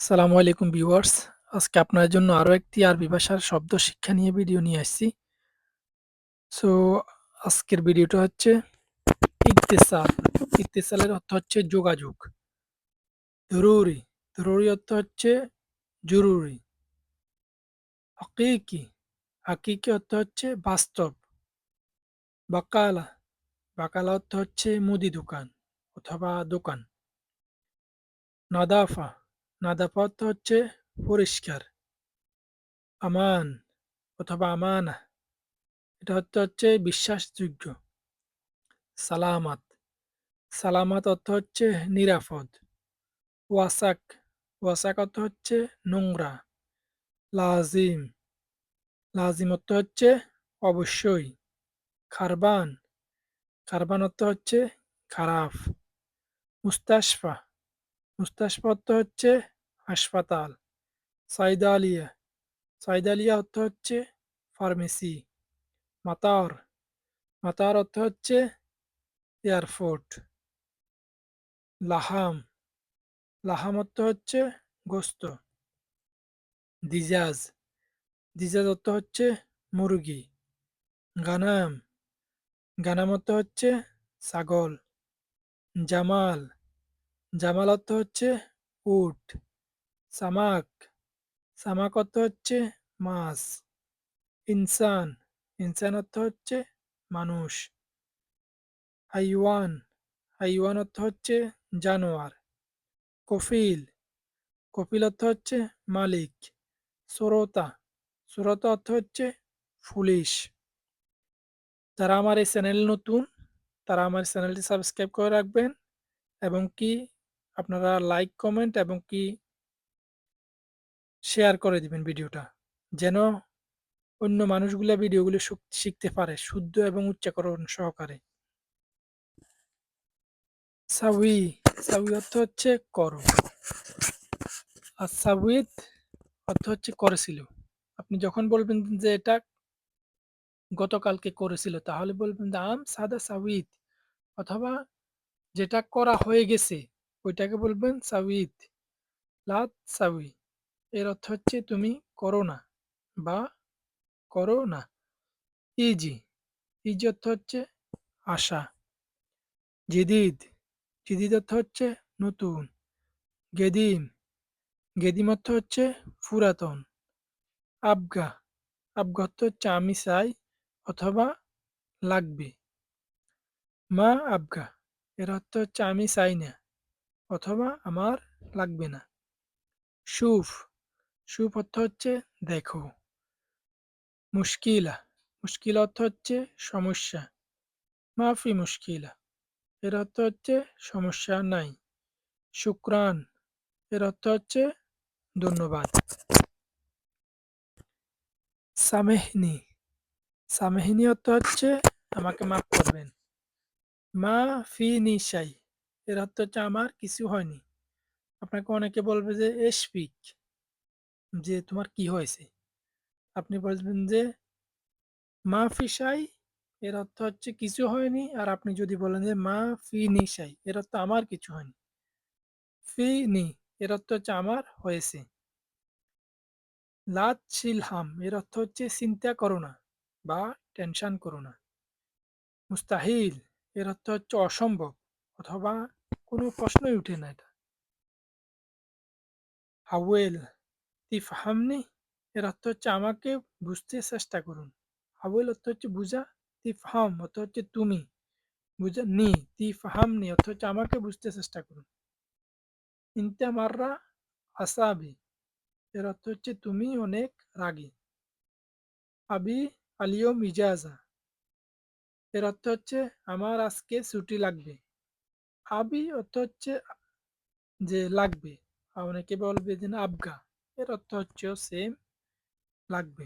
আসসালামু আলাইকুম ভিউয়ার্স। আজকে আপনার জন্য আরও একটি আরবি ভাষার শব্দ শিক্ষা নিয়ে ভিডিও নিয়ে আসছি। সো আজকের ভিডিওটা হচ্ছে ইত্তেসাল। ইত্তেসালের অর্থ হচ্ছে যোগাযোগ। জরুরি, জরুরি অর্থ হচ্ছে জরুরি। হাকিকি, হাকিকি অর্থ হচ্ছে বাস্তব। বাকালা, বাকালা অর্থ হচ্ছে মুদি দোকান অথবা দোকান। নাদাফা, নাদাফা অর্থ হচ্ছে পরিষ্কার। আমান অথবা আমানা এটা অর্থ হচ্ছে বিশ্বাসযোগ্য। সালামাত, সালামাত অর্থ হচ্ছে নিরাপদ। ওয়াসাক, ওয়াসাক অর্থ হচ্ছে নোংরা। লাজিম, লাজিম অর্থ হচ্ছে অবশ্যই। খারবান, খারবান অর্থ হচ্ছে খারাপ। মুস্তাশফা, মুস্তাশফা অর্থ হচ্ছে হাসপাতাল। সাইদালিয়া, সাইদালিয়া অর্থ হচ্ছে ফার্মেসি। মাতার, মাতার অর্থ হচ্ছে এয়ারপোর্ট। লাহাম, লাহাম অর্থ হচ্ছে গোস্ত। দিজাজ, দিজাজ অর্থ হচ্ছে মুরগি। গানাম, গানাম অর্থ হচ্ছে ছাগল। জামাল, জামাল অর্থ হচ্ছে উট। সামাক, সামাক অর্থ হচ্ছে মাছ। ইনসান, ইনসান অর্থ হচ্ছে মানুষ। হাইওয়ান, হাইওয়ান অর্থ হচ্ছে জানোয়ার। কফিল, কপিল অর্থ হচ্ছে মালিক। শ্রোতা, শ্রোতা অর্থ হচ্ছে পুলিশ। যারা আমার এই চ্যানেল নতুন তারা আমার চ্যানেলটি সাবস্ক্রাইব করে রাখবেন এবং কি আপনারা লাইক কমেন্ট এবং কি শেয়ার করে দিবেন ভিডিওটা। যেন অন্য মানুষগুলা ভিডিওগুলো শিখতে পারে, শুদ্ধ এবং উচ্চারণ সহকারে। সাউই সাউই অর্থ হচ্ছে করো। আর সাউইত অর্থ হচ্ছে করেছিল। আপনি যখন বলবেন যে এটা গতকালকে করেছিল, তাহলে বলবেন আম সাদা সাউইত অথবা, যেটা করা হয়ে গেছে, ওইটাকে বলবেন সাউইত লাত সাউই এর অর্থ হচ্ছে তুমি করো না বা করো না। ইজি ইজি অর্থ হচ্ছে আশা। জিদিদ, জেদিদ অর্থ হচ্ছে নতুন। গেদিম গেদিম অর্থ হচ্ছে পুরাতন। আবগা আবগা অর্থ হচ্ছে আমি চাই অথবা লাগবে। মা আবগা, এর অর্থ হচ্ছে আমি চাই না অথবা আমার লাগবে না। সুফ অর্থ হচ্ছে দেখো। মুশকিলা। মুশকিল অর্থ হচ্ছে সমস্যা। মাফি মুশকিলা। এর অর্থ হচ্ছে সমস্যা নাই। শুক্রান। এর অর্থ হচ্ছে ধন্যবাদ। সামেহনি। সামেহিনী অর্থ হচ্ছে আমাকে মাফ করবেন। মা ফি নিশাই এর অর্থ হচ্ছে আমার কিছু হয়নি। আপনাকে অনেকে বলবে যে এসপিক যে তোমার কি হয়েছে? আপনি বলবেন যে মা ফিসাই এর অর্থ হচ্ছে কিছু হয়নি। আর আপনি যদি বলেন যে মা ফি নিশাই এর অর্থ আমার কিছু হয়নি। ফি নি এর অর্থ হচ্ছে আমার হয়েছে। লাত শিলহাম এর অর্থ হচ্ছে চিন্তা করো না বা টেনশন করো না। মুস্তাহিল, এর অর্থ হচ্ছে অসম্ভব, অথবা কোনো প্রশ্নই উঠে না এটা। হাওয়েল তিফহামনি এর অর্থ হচ্ছে আমাকে বুঝতে চেষ্টা করুন। হাওয়েল অর্থ হচ্ছে বুঝা তিফহাম অর্থ হচ্ছে তুমি। বুঝা, নি তিফহামনি অর্থ হচ্ছে আমাকে বুঝতে চেষ্টা করুন। ইনতে আসাবি, এর অর্থ হচ্ছে তুমি অনেক রাগী। আবি আলিয়ম ইজাজা, এর অর্থ হচ্ছে আমার আজকে ছুটি লাগবে। আবি অর্থ হচ্ছে যে লাগবে। অনেকে বলবে যে আবগা। এর অর্থ হচ্ছে সেম লাগবে।